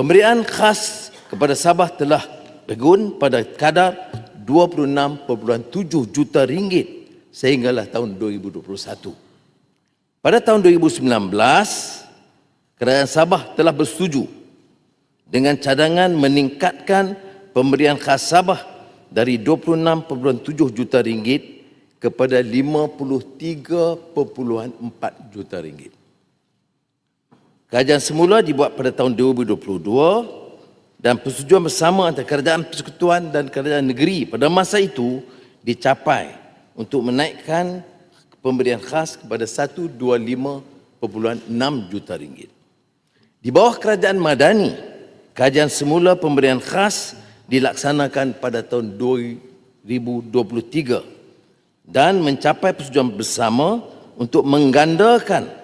Pemberian khas kepada Sabah telah bergun pada kadar 26.7 juta ringgit sehinggalah tahun 2021. Pada tahun 2019, Kerajaan Sabah telah bersetuju dengan cadangan meningkatkan pemberian khas Sabah dari 26.7 juta ringgit kepada 53.4 juta ringgit. Kajian semula dibuat pada tahun 2022 dan persetujuan bersama antara kerajaan persekutuan dan kerajaan negeri pada masa itu dicapai untuk menaikkan pemberian khas kepada 125.6 juta ringgit. Di bawah kerajaan Madani, kajian semula pemberian khas dilaksanakan pada tahun 2023 dan mencapai persetujuan bersama untuk menggandakan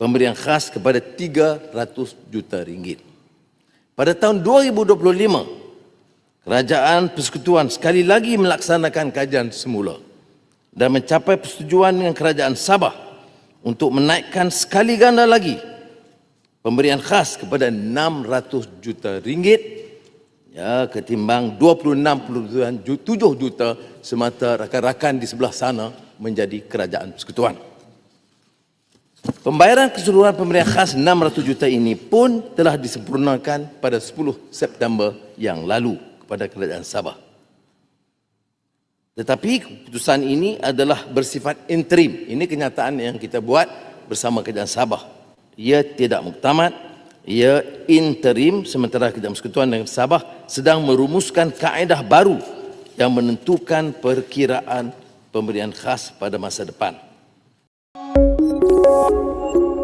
pemberian khas kepada 300 juta ringgit. Pada tahun 2025, Kerajaan Persekutuan sekali lagi melaksanakan kajian semula dan mencapai persetujuan dengan Kerajaan Sabah untuk menaikkan sekali ganda lagi pemberian khas kepada 600 juta ringgit ya ketimbang 26.7 juta semata rakan-rakan di sebelah sana menjadi Kerajaan Persekutuan. Pembayaran keseluruhan pemberian khas 600 juta ini pun telah disempurnakan pada 10 September yang lalu kepada Kerajaan Sabah. Tetapi keputusan ini adalah bersifat interim. Ini kenyataan yang kita buat bersama Kerajaan Sabah. Ia tidak muktamad, ia interim sementara Kerajaan Persekutuan dengan Sabah sedang merumuskan kaedah baru yang menentukan perkiraan pemberian khas pada masa depan. thank you